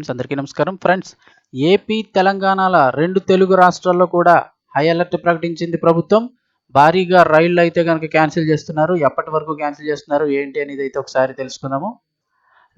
Friends అందరికీ నమస్కారం. Friends AP తెలంగాణల రెండు తెలుగు రాష్ట్రాల్లో కూడా హై అలర్ట్ ప్రకటించింది ప్రభుత్వం. భారీగా రైళ్ళు అయితే కనుక క్యాన్సిల్ చేస్తున్నారు. ఎప్పటి వరకు క్యాన్సిల్ చేస్తున్నారు? ఏంటి అనేది అయితే ఒకసారి తెలుసుకుందాము.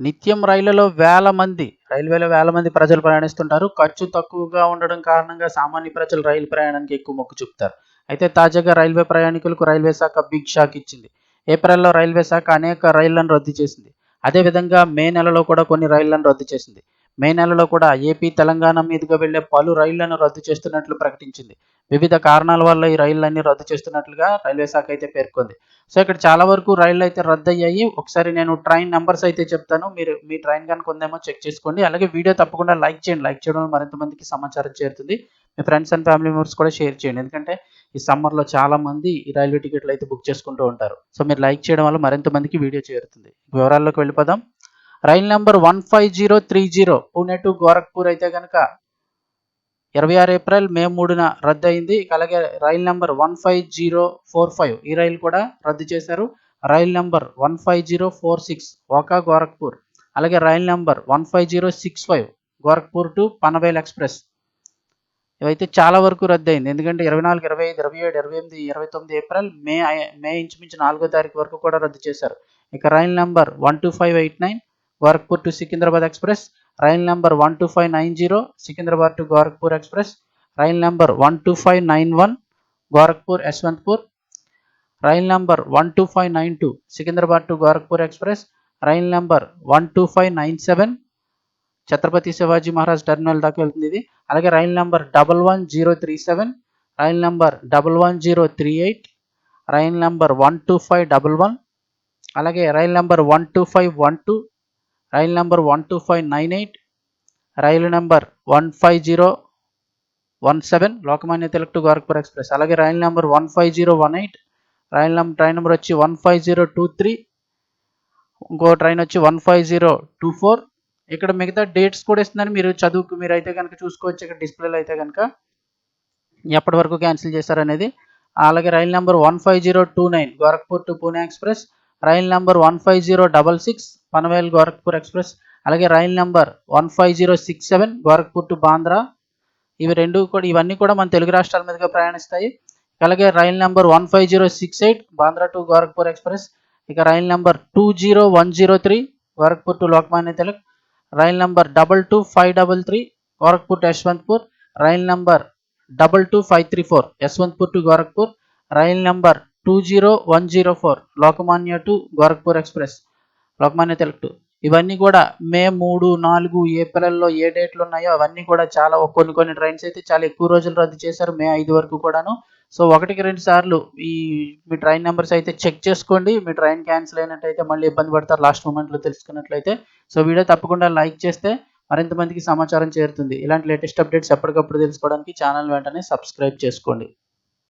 నిత్యం రైళ్ళలో వేల మంది రైల్వేలో వేల మంది ప్రజలు ప్రయాణిస్తుంటారు. ఖర్చు తక్కువగా ఉండడం కారణంగా సామాన్య ప్రజలు రైలు ప్రయాణానికి ఎక్కువ మొక్కు చూపుతారు. అయితే తాజాగా రైల్వే ప్రయాణికులకు రైల్వే శాఖ బిగ్ షాక్ ఇచ్చింది. ఏప్రిల్లో రైల్వే శాఖ అనేక రైళ్ళను రద్దు చేసింది. అదేవిధంగా మే నెలలో కూడా కొన్ని రైళ్ళను రద్దు చేసింది. మే నెలలో కూడా ఏపీ తెలంగాణ మీదుగా వెళ్ళే పలు రైళ్ళను రద్దు చేస్తున్నట్లు ప్రకటించింది. వివిధ కారణాల వల్ల ఈ రైళ్ళన్నీ రద్దు చేస్తున్నట్లుగా రైల్వే శాఖ అయితే పేర్కొంది. సో ఇక్కడ చాలా వరకు రైళ్ళు అయితే రద్దు అయ్యాయి ఒకసారి నేను ట్రైన్ నెంబర్స్ అయితే చెప్తాను. మీరు మీ ట్రైన్ కనుక ఉందేమో చెక్ చేసుకోండి. అలాగే వీడియో తప్పకుండా లైక్ చేయండి. లైక్ చేయడం వల్ల మరింత మందికి సమాచారం చేరుతుంది. మీ ఫ్రెండ్స్ అండ్ ఫ్యామిలీ మెంబర్స్ కూడా షేర్ చేయండి. ఎందుకంటే ఈ సమ్మర్లో చాలా మంది ఈ రైల్వే టికెట్లు అయితే బుక్ చేసుకుంటూ ఉంటారు. సో మీరు లైక్ చేయడం వల్ల మరింత మందికి వీడియో చేరుతుంది. వివరాల్లోకి వెళ్ళిపోదాం. Rail number one five zero three zero Pune to Gorakhpur అయితే కనుక ఇరవై ఆరు ఏప్రిల్ మే మూడున రద్దు అయింది ఇక అలాగే rail number one five zero four five ఈ రైలు కూడా రద్దు చేశారు. Rail number one five zero four six Okha Gorakhpur. అలాగే rail number one five zero six five Gorakhpur to Panvel express. ఇవైతే చాలా వరకు రద్దు అయింది ఎందుకంటే ఇరవై నాలుగు ఇరవై ఐదు ఇరవై ఏడు ఇరవై ఎనిమిది ఇరవై తొమ్మిది ఏప్రిల్ మే మే ఇంచుమించు నాలుగో తారీఖు వరకు కూడా రద్దు చేశారు. ఇక rail number one two five eight nine Gorakhpur to Secunderabad express. Rail number one two five nine zero Secunderabad to Gorakhpur express. Rail number one two five nine one Gorakhpur Yesvantpur. Rail number one two five nine two Secunderabad to Gorakhpur express. Rail number one two five nine seven Chhatrapati Shivaji Maharaj terminal దాకా వెళ్తుంది ఇది. అలాగే rail number double one zero three seven rail number double one zero three eight rail number one two five double one అలాగే rail number one two five one two rail number one two five nine eight rail number one five zero one seven Lokmanya Tilak to Gorakhpur express. అలాగే రైలు number one five zero one eight రైలు number train number వచ్చి one five zero two three ఇంకో train వచ్చి one five zero two four. ఇక్కడ మిగతా dates కూడా ఇస్తున్నారు మీరు చదువుకు మీరు అయితే కనుక చూసుకోవచ్చు. ఇక్కడ డిస్ప్లేలో అయితే కనుక ఎప్పటి వరకు క్యాన్సిల్ చేశారనేది. అలాగే రైలు number one five zero two nine Gorakhpur to Pune express. Rail number one five zero double six Panvel Gorakhpur express అలాగే రైలు number one five zero six seven Gorakhpur to Bandra. ఇవి రెండు కూడా ఇవన్నీ కూడా మన తెలుగు రాష్ట్రాల మీదుగా ప్రయాణిస్తాయి. అలాగే రైలు number one five zero six eight Bandra to Gorakhpur express ఇక రైలు number two zero one zero three Gorakhpur to Lokmanya Tilak rail number double two five double three Gorakhpur to Yesvantpur rail number double two five three four Yesvantpur to Gorakhpur rail number two zero one zero four Lokmanya to Gorakhpur express Lokmanya Tilak to. ఇవన్నీ కూడా మే మూడు నాలుగు ఏప్రిల్లో ఏ డేట్లు ఉన్నాయో అవన్నీ కూడా చాలా కొన్ని కొన్ని ట్రైన్స్ అయితే చాలా ఎక్కువ రోజులు రద్దు చేశారు మే ఐదు వరకు కూడాను. సో ఒకటికి రెండు సార్లు ఈ మీ ట్రైన్ నెంబర్స్ అయితే చెక్ చేసుకోండి. మీ ట్రైన్ క్యాన్సిల్ అయినట్టయితే మళ్ళీ ఇబ్బంది పడతారు లాస్ట్ మూమెంట్లో తెలుసుకున్నట్లయితే. సో వీడియో తప్పకుండా లైక్ చేస్తే మరింత మందికి సమాచారం చేరుతుంది. ఇలాంటి లేటెస్ట్ అప్డేట్స్ ఎప్పటికప్పుడు తెలుసుకోవడానికి ఛానల్ వెంటనే సబ్స్క్రైబ్ చేసుకోండి.